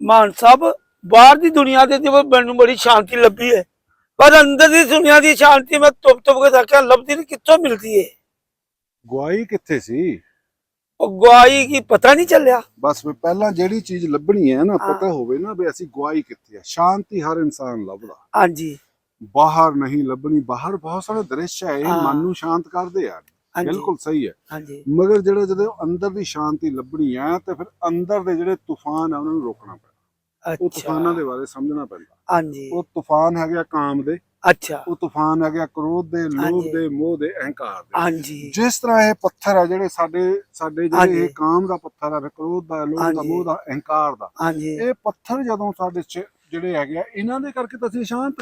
ਮਾਨ ਸਾਹਿਬ ਬਾਹਰ ਦੀ ਦੁਨੀਆ ਦੇ ਤੇ ਮੈਨੂੰ ਬੜੀ ਸ਼ਾਂਤੀ ਲੱਭੀ ਹੈ। ਪਰ ਅੰਦਰ ਦੀ ਦੁਨੀਆ ਦੀ ਸ਼ਾਂਤੀ ਮੈਂ ਤੁਪ ਤੁਪ ਕੇ ਦੇਖਿਆ ਲੱਭਦੀ ਨਹੀਂ ਕਿੱਥੋਂ ਮਿਲਦੀ ਹੈ ਗਵਾਈ ਕਿੱਥੇ ਸੀ? ਉਹ ਗਵਾਈ ਕੀ ਪਤਾ ਨਹੀਂ ਚੱਲਿਆ। ਬਸ ਵੀ ਪਹਿਲਾਂ ਜਿਹੜੀ ਚੀਜ਼ ਲੱਭਣੀ ਹੈ ਨਾ। ਪਤਾ ਹੋਵੇ ਨਾ ਵੀ ਅਸੀਂ ਗਵਾਈ ਕਿੱਥੇ ਹੈ ਸ਼ਾਂਤੀ ਹਰ ਇਨਸਾਨ ਲੱਭਦਾ। ਹਾਂਜੀ। ਬਾਹਰ ਨਹੀਂ ਲੱਭਣੀ ਬਾਹਰ ਬਹੁਤ ਸਾਰੇ ਦ੍ਰਿਸ਼ ਹੈ ਇਹ। ਮਨ ਨੂੰ ਸ਼ਾਂਤ ਕਰਦੇ ਆ। ਬਿਲਕੁਲ ਸਹੀ ਹੈ। ਹਾਂਜੀ। ਮਗਰ ਜਿਹੜਾ ਜਦੋਂ ਅੰਦਰ ਦੀ ਸ਼ਾਂਤੀ ਲੱਭਣੀ ਹੈ ਤੇ ਫਿਰ ਅੰਦਰ ਦੇ ਜਿਹੜੇ ਤੂਫਾਨ ਆ ਉਹਨਾਂ ਨੂੰ ਰੋਕਣਾ ਪੈਂਦਾ ਉਹ ਤੂਫਾਨਾਂ ਦੇ ਬਾਰੇ ਸਮਝਣਾ ਪੈਂਦਾ। ਹਾਂਜੀ। ਉਹ ਤੂਫਾਨ ਹੈਗੇ ਆ ਕਾਮ ਦੇ। ਅੱਛਾ। ਉਹ ਤੂਫਾਨ ਹੈਗੇ ਆ ਕ੍ਰੋਧ ਦੇ ਲੋਭ। ਦੇ ਮੋਹ ਦੇ ਅਹੰਕਾਰ ਦੇ। ਹਾਂਜੀ। ਜਿਸ ਤਰ੍ਹਾਂ ਇਹ ਪੱਥਰ ਆ ਜਿਹੜੇ ਸਾਡੇ ਸਾਡੇ ਜਿਹੜੇ। ਇਹ ਕਾਮ ਦਾ ਪੱਥਰ ਆ ਕ੍ਰੋਧ ਦਾ ਲੋਭ ਦਾ। ਮੋਹ ਦਾ ਅਹੰਕਾਰ ਦਾ। ਹਾਂਜੀ। ਇਹ ਪੱਥਰ ਜਦੋਂ ਸਾਡੇ ਚ ਜਿਹੜੇ ਹੈਗੇ ਆ ਇਹਨਾਂ ਦੇ ਕਰਕੇ ਤਾਂ ਅਸੀਂ ਸ਼ਾਂਤ।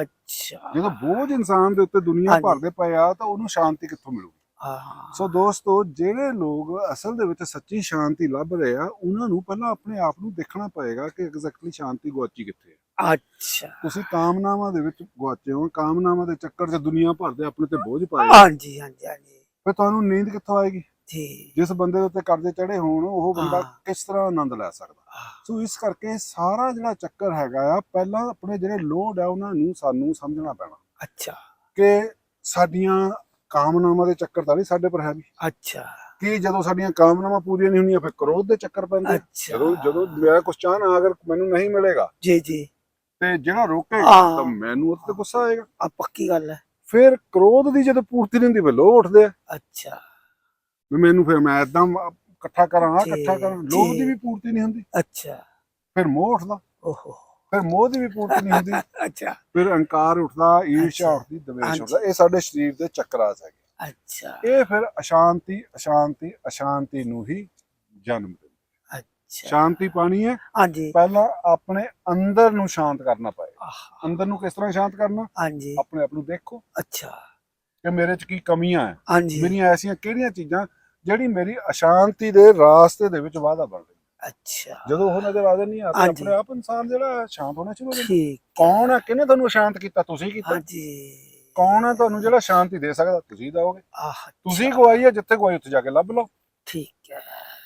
ਅੱਛਾ। ਜਦੋਂ ਬੋਝ ਇਨਸਾਨ ਦੇ ਉੱਤੇ ਦੁਨੀਆ। ਭਰ ਦੇ ਪਏ ਆ ਤਾਂ ਉਹਨੂੰ ਸ਼ਾਂਤੀ ਕਿੱਥੋਂ ਮਿਲੂਗੀ? ਹਾਂ। ਸੋ ਦੋਸਤੋ ਜਿਹੜੇ ਲੋਕ ਅਸਲ ਦੇ ਵਿੱਚ ਸੱਚੀ ਸ਼ਾਂਤੀ ਲੱਭ ਰਹੇ ਆ ਉਹਨਾਂ ਨੂੰ ਪਹਿਲਾਂ ਆਪਣੇ ਆਪ ਨੂੰ ਦੇਖਣਾ ਪਏਗਾ ਕਿ ਐਗਜ਼ੈਕਟਲੀ ਸ਼ਾਂਤੀ ਗੁਆਚੀ ਕਿੱਥੇ ਹੈ ਅੱਛਾ। ਤੁਸੀਂ ਕਾਮਨਾਵਾਂ ਦੇ ਵਿੱਚ ਗੁਆਚੇ ਹੋ ਕਾਮਨਾਵਾਂ ਦੇ ਚੱਕਰ 'ਚ ਦੁਨੀਆ ਭਰ ਦੇ ਆਪਣੇ ਤੇ ਬੋਝ ਪਾਏ ਹਾਂਜੀ ਹਾਂਜੀ ਹਾਂਜੀ। ਫਿਰ ਤੁਹਾਨੂੰ ਨੀਂਦ ਕਿੱਥੋਂ ਆਏਗੀ? ਜੀ। ਜਿਸ ਬੰਦੇ ਦੇ ਉੱਤੇ ਕਰਜ਼ੇ ਚੜੇ ਹੋਣ ਉਹ ਬੰਦਾ। ਕਿਸ ਤਰ੍ਹਾਂ ਆਨੰਦ ਲੈ ਸਕਦਾ? ਸੋ ਇਸ ਕਰਕੇ ਸਾਰਾ ਜਿਹੜਾ ਚੱਕਰ ਹੈਗਾ ਆ ਪਹਿਲਾਂ ਆਪਣੇ ਜਿਹੜੇ ਲੋਡ ਆ ਉਹਨਾਂ ਨੂੰ ਸਾਨੂੰ ਸਮਝਣਾ ਪੈਣਾ। ਅੱਛਾ। ਕਿ ਸਾਡੀਆਂ ਕਾਮਨਾਵਾਂ ਦੇ ਚੱਕਰ ਤਾਂ ਨਹੀਂ ਸਾਡੇ ਪਰ ਹੈ ਵੀ। ਅੱਛਾ। ਕਿ ਜਦੋਂ ਸਾਡੀਆਂ ਕਾਮਨਾਵਾਂ ਪੂਰੀਆਂ ਨਹੀਂ ਹੁੰਦੀਆਂ ਫਿਰ ਕ੍ਰੋਧ ਦੇ ਚੱਕਰ ਪੈਂਦੇ ਅੱਛਾ। ਜਦੋਂ ਜਦੋਂ ਮੇਰਾ ਕੁਝ ਚਾਹਨਾ ਅਗਰ ਮੈਨੂੰ ਨਹੀਂ ਮਿਲੇਗਾ ਜੀ ਜੀ। ਤੇ ਜਿਹੜਾ ਰੋਕੇਗਾ। ਤਾਂ ਮੈਨੂੰ ਉਹਦੇ ਤੇ ਗੁੱਸਾ ਆਏਗਾ। ਆ ਪੱਕੀ ਗੱਲ ਹੈ। ਫਿਰ ਕ੍ਰੋਧ ਦੀ ਜਦੋਂ ਪੂਰਤੀ ਨਹੀਂ ਹੁੰਦੀ ਫਿਰ ਲੋਭ ਉੱਠਦੇ ਆ। ਅੱਛਾ। ਵੀ ਮੈਨੂੰ ਫਿਰ ਮੈਂ ਇਦਾਂ ਇਕੱਠਾ ਕਰਾਂ ਇਕੱਠਾ ਕਰਾਂ। ਲੋਭ ਦੀ। ਵੀ ਪੂਰਤੀ ਨਹੀਂ ਹੁੰਦੀ। ਅੱਛਾ। ਫਿਰ ਮੋਹ ਉੱਠਦਾ। ਓਹੋ। ਫਿਰ ਮੋਹ ਦੀ ਵੀ ਪੂਰਤੀ ਨਹੀਂ ਹੁੰਦੀ। ਅੱਛਾ। ਫਿਰ ਅਹੰਕਾਰ ਉੱਠਦਾ ਈਰਸ਼ਾ। ਉੱਠਦੀ ਦਵੇਸ਼। ਉੱਠਦਾ। ਇਹ ਸਾਡੇ ਸਰੀਰ ਦੇ ਚੱਕਰਾਸ ਹੈਗੇ। ਅੱਛਾ। ਇਹ ਫਿਰ ਅਸ਼ਾਂਤੀ ਅਸ਼ਾਂਤੀ ਅਸ਼ਾਂਤੀ ਨੂੰ ਹੀ ਜਨਮ ਦਿੰਦੇ ਅੱਛਾ। ਸ਼ਾਂਤੀ ਪਾਣੀ ਹੈ। ਹਾਂਜੀ। ਪਹਿਲਾਂ ਆਪਣੇ ਅੰਦਰ ਨੂੰ ਸ਼ਾਂਤ ਕਰਨਾ ਪਏਗਾ ਅੰਦਰ ਨੂੰ ਕਿਸ ਤਰ੍ਹਾਂ ਸ਼ਾਂਤ ਕਰਨਾ? ਹਾਂਜੀ। ਆਪਣੇ ਆਪ ਨੂੰ ਦੇਖੋ। ਅੱਛਾ। ਕਿ ਮੇਰੇ 'ਚ ਕੀ ਕਮੀਆਂ ਹੈ। ਮੇਰੀਆਂ ਐਸੀਆਂ ਕਿਹੜੀਆਂ ਚੀਜ਼ਾਂ ਜਿਹੜੀ ਮੇਰੀ ਅਸ਼ਾਂਤੀ ਦੇ ਰਾਸਤੇ ਦੇ ਵਿੱਚ ਵਾਧਾ ਬਣ ਰਹੀ ਅੱਛਾ। ਜਦੋਂ ਉਹ ਨਜ਼ਰ ਆ ਜਾਂਦੀ ਆ ਤਾਂ ਹਾਂਜੀ। ਆਪਣੇ ਆਪ ਇਨਸਾਨ ਜਿਹੜਾ ਸ਼ਾਂਤ ਹੋਣਾ ਸ਼ੁਰੂ ਹੋ ਜਾਂਦਾ। ਠੀਕ ਕੌਣ ਹੈ ਕਿਹਨੇ ਤੁਹਾਨੂੰ ਅਸ਼ਾਂਤ ਕੀਤਾ ਤੁਸੀਂ ਕੀਤਾ? ਹਾਂਜੀ। ਕੌਣ ਹੈ ਤੁਹਾਨੂੰ ਜਿਹੜਾ ਸ਼ਾਂਤੀ ਦੇ ਸਕਦਾ? ਤੁਸੀਂ ਦਓਗੇ ਆਹ ਤੁਸੀਂ ਗਵਾਈ ਹੈ ਜਿੱਥੇ ਗਵਾਈ ਉੱਥੇ ਜਾ ਕੇ ਲੱਭ ਲਓ। ਠੀਕ ਹੈ।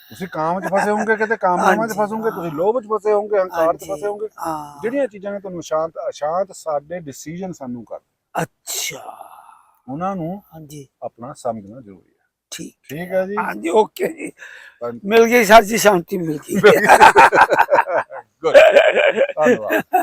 ਤੁਸੀਂ ਕਾਮ 'ਚ ਫਸੇ ਹੋਵੋਗੇ ਕਿਤੇ ਕਾਮਨਾਵਾਂ 'ਚ ਹਾਂਜੀ, ਫਸੋਗੇ ਤੁਸੀਂ ਲੋਭ 'ਚ ਫਸੇ ਹੋਵੋਗੇ ਹੰਕਾਰ 'ਚ ਹਾਂਜੀ, ਫਸੇ ਹੋਵੋਗੇ। ਹਾਂ। ਜਿਹੜੀਆਂ ਚੀਜ਼ਾਂ ਨੇ ਤੁਹਾਨੂੰ ਸ਼ਾਂਤ ਅਸ਼ਾਂਤ ਸਾਡੇ ਡਿਸੀਜਨ ਸਾਨੂੰ ਕਰ ਅੱਛਾ। ਉਹਨਾਂ ਨੂੰ ਹਾਂਜੀ। ਆਪਣਾ ਸਮਝਣਾ ਜ਼ਰੂਰੀ ਹੈ। ਠੀਕ ਠੀਕ ਹੈ ਜੀ। ਹਾਂਜੀ ਓਕੇ ਜੀ। ਮਿਲ ਗਈ ਸੱਚੀ ਸ਼ਾਂਤੀ ਮਿਲ ਗਈ। Good. ਧੰਨਵਾਦ।